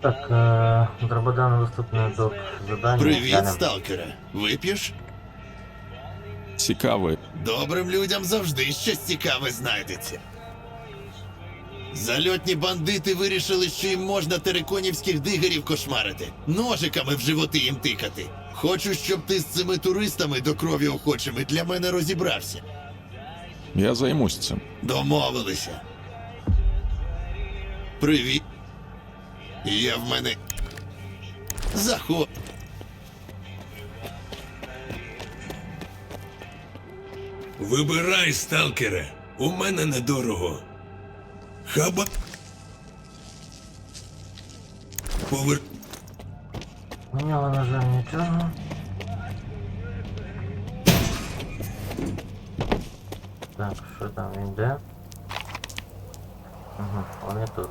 Так, е, Драбадан доступне до завдання. Привіт, сталкере. Вип'єш? Цікавий. Добрим людям завжди щось цікаве знайдеться. Зальотні бандити вирішили, що їм можна тереконівських дигерів кошмарити, ножиками в животи їм тикати. Хочу, щоб ти з цими туристами до крові охочими для мене розібрався. Я займусь цим. Домовилися. Привіт. Є в мене. Заход. Вибирай, сталкере. У мене недорого. Хаба. Повер... У нього, на жаль, нічого. Так, що там він де? Угу, вони тут.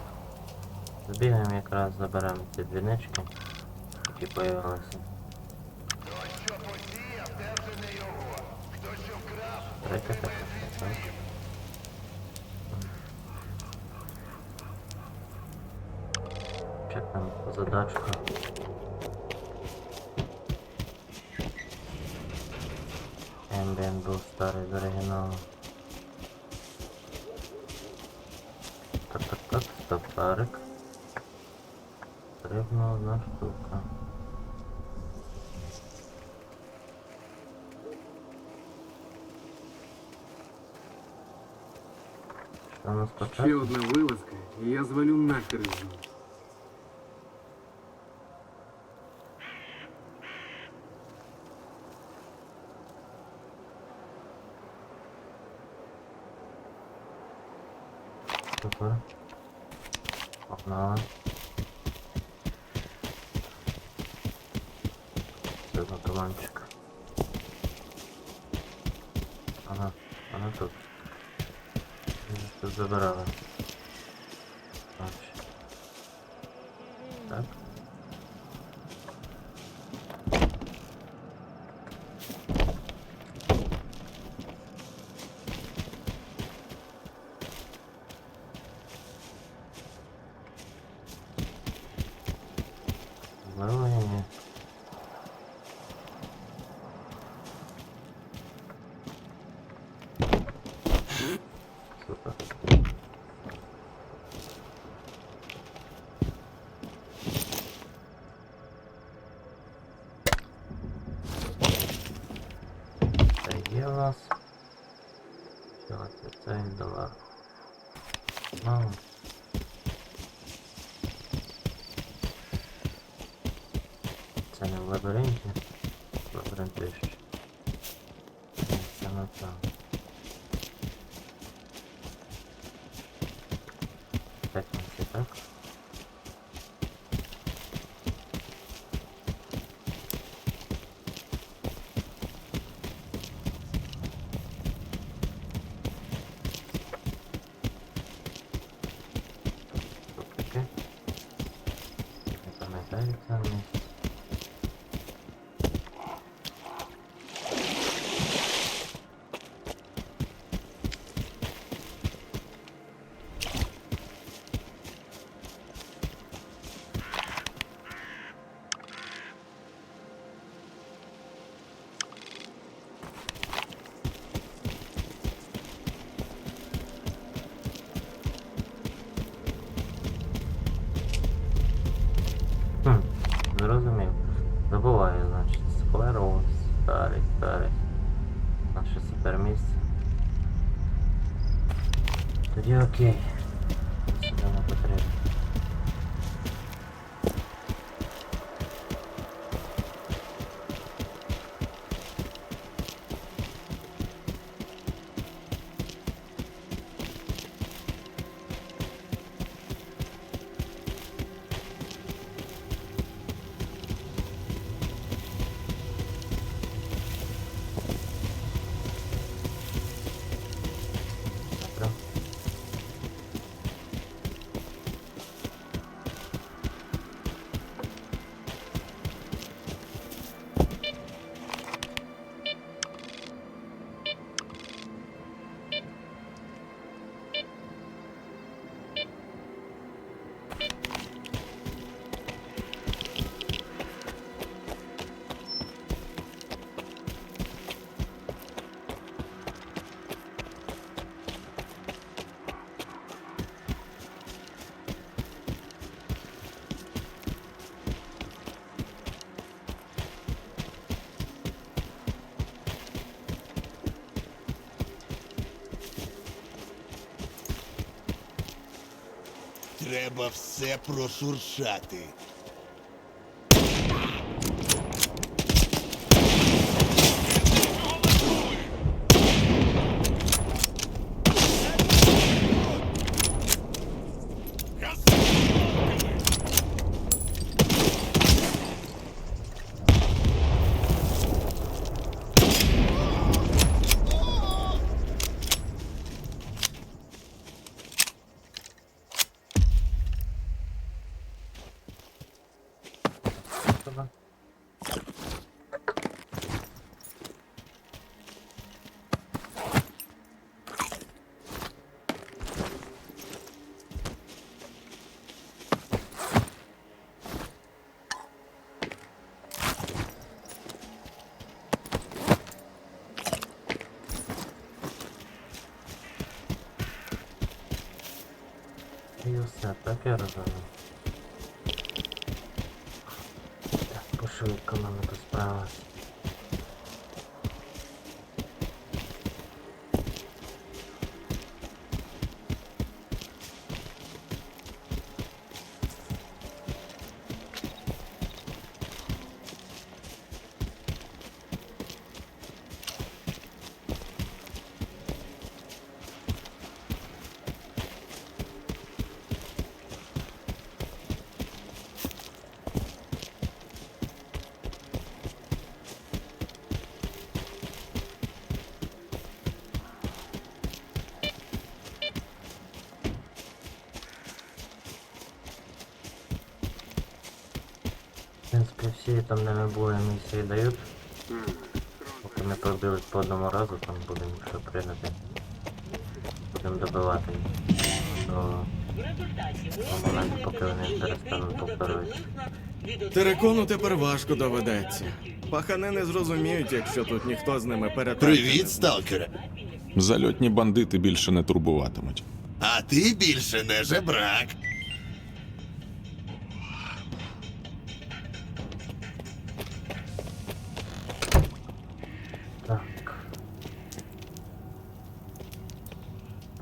Збігаємо якраз, заберемо ці двінички, які появилися. Третя така, так. Чекаємо задачку. Ambient був старий з оригіналу. Так, так, так, стопарик. Потрібна одна штука. Що у нас Ще почати? одна вилазка, і я звалю нахер з ним. Супер. Погнали. Таланчик. Ага, вона тут. Тут забирали. Так. Здорово, Супер. Це є у нас. Що це? Не в лабіринті. Лабіринт. Це не там. Так, не все так. Тут таке. Не пам'ятаю це місце. Хм, зрозумів. Забуваю, значить, склероз, старий, старий. Наше супермісце. Тоді окей. Сюди не потрібно. Треба все прошуршати. І так я розумію. Так, пошвидко тут справилась. Принципі, всі там не були місії дають. Поки не пробили по одному разу, там будемо що прийняти. Будемо добивати до того моменту, поки вони перестануть повторювати. Терекону тепер важко доведеться. Пахани не зрозуміють, якщо тут ніхто з ними перетанцює. Привіт, сталкере. Зальотні бандити більше не турбуватимуть. А ти більше не жебрак.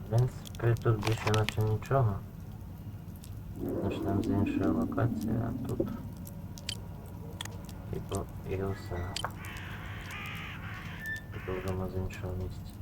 Принципі, тут більше наче нічого. Почнемо з іншої локації, а тут. Типу, і все. Продовжимо з іншого місця.